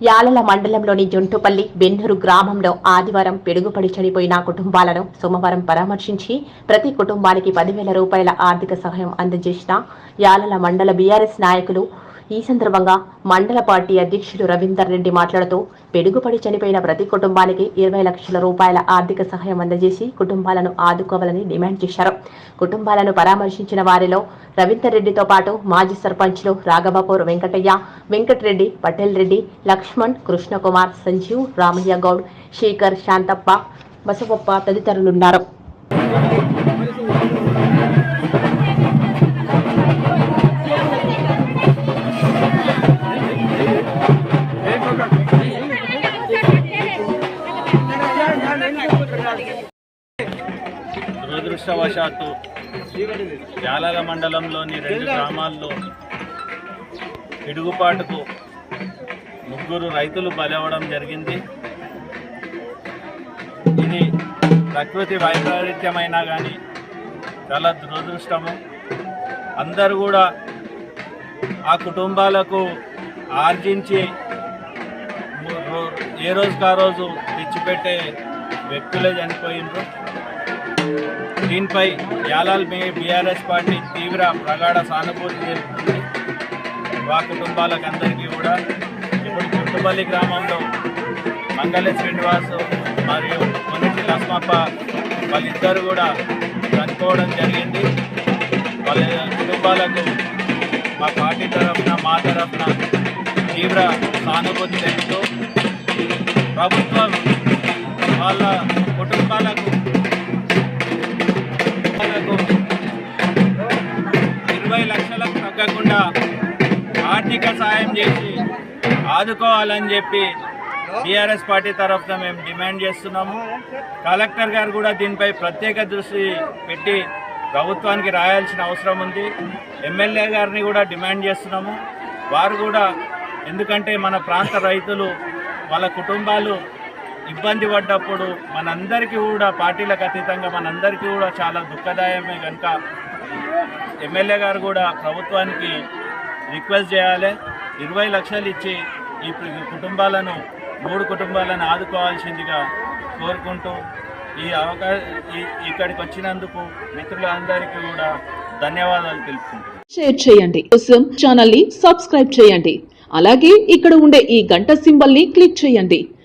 యాలల మండలంలోని జొంటుపల్లి బెన్నూరు గ్రామంలో ఆదివారం పిడుగుపడి చనిపోయిన కుటుంబాలను సోమవారం పరామర్శించి ప్రతి కుటుంబానికి పదివేల రూపాయల ఆర్థిక సహాయం అందజేసిన యాలల మండల బీఆర్ఎస్ నాయకులు ఈ సందర్భంగా మండల పార్టీ అధ్యక్షులు రవీందర్ రెడ్డి మాట్లాడుతూ పెడుగుపడి చనిపోయిన ప్రతి కుటుంబానికి ఇరవై లక్షల రూపాయల ఆర్థిక సహాయం అందజేసి కుటుంబాలను ఆదుకోవాలని డిమాండ్ చేశారు. కుటుంబాలను పరామర్శించిన వారిలో రవీందర్ రెడ్డితో పాటు మాజీ సర్పంచ్లు రాఘవాపూర్ వెంకటయ్య వెంకటరెడ్డి పటేల్ రెడ్డి లక్ష్మణ్ కృష్ణకుమార్ సంజీవ్ రామయ్య గౌడ్ శేఖర్ శాంతప్ప బసవప్ప తదితరులున్నారు. దురదృష్టవశాత్తు జాలాల మండలంలోని రెండు గ్రామాల్లో పిడుగుపాటుకు ముగ్గురు రైతులు బలవడం జరిగింది. ఇది ప్రకృతి వైపరీత్యమైనా కానీ చాలా దురదృష్టము. అందరూ కూడా ఆ కుటుంబాలకు ఆర్జించి ఏ రోజుకా రోజు తెచ్చిపెట్టే వ్యక్తులే చనిపోయినరు. దీనిపై యాలాల్ బీఆర్ఎస్ పార్టీ తీవ్ర ప్రగాఢ సానుభూతి తెలుపుతుంది మా కుటుంబాలకు అందరికీ కూడా ఇప్పుడు చుట్టుపల్లి గ్రామంలో మంగళ శ్రీనివాస్ మరియు కొన్నిటి లక్ష్మప్ప వాళ్ళిద్దరు కూడా చనిపోవడం జరిగింది. వాళ్ళ కుటుంబాలకు మా పార్టీ తరఫున మా తరఫున తీవ్ర సానుభూతి తెలుపుతూ ప్రభుత్వం వాళ్ళ కుటుంబాలకు కుటుంబాలకు ఇరవై లక్షలకు తగ్గకుండా ఆర్థిక సాయం చేసి ఆదుకోవాలని చెప్పి బీఆర్ఎస్ పార్టీ తరఫున మేము డిమాండ్ చేస్తున్నాము. కలెక్టర్ గారు కూడా దీనిపై ప్రత్యేక దృష్టి పెట్టి ప్రభుత్వానికి రాయాల్సిన అవసరం ఉంది. ఎమ్మెల్యే గారిని కూడా డిమాండ్ చేస్తున్నాము. వారు కూడా ఎందుకంటే మన ప్రాంత రైతులు వాళ్ళ కుటుంబాలు ఇబ్బంది పడ్డప్పుడు మనందరికీ కూడా పార్టీలకు అతీతంగా మనందరికీ కూడా చాలా దుఃఖదాయమే కనుక ఎమ్మెల్యే గారు కూడా ప్రభుత్వానికి రిక్వెస్ట్ చేయాలి. ఇరవై లక్షలు ఇచ్చి ఈ కుటుంబాలను మూడు కుటుంబాలను ఆదుకోవాల్సిందిగా కోరుకుంటూ ఈ అవకాశం ఇక్కడికి వచ్చినందుకు మిత్రులందరికీ కూడా ధన్యవాదాలు తెలుపుకుంటున్నాను. షేర్ చేయండి. కోసం ఛానల్ని సబ్స్క్రైబ్ చేయండి. అలాగే ఇక్కడ ఉండే ఈ గంట సింబల్ని క్లిక్ చేయండి.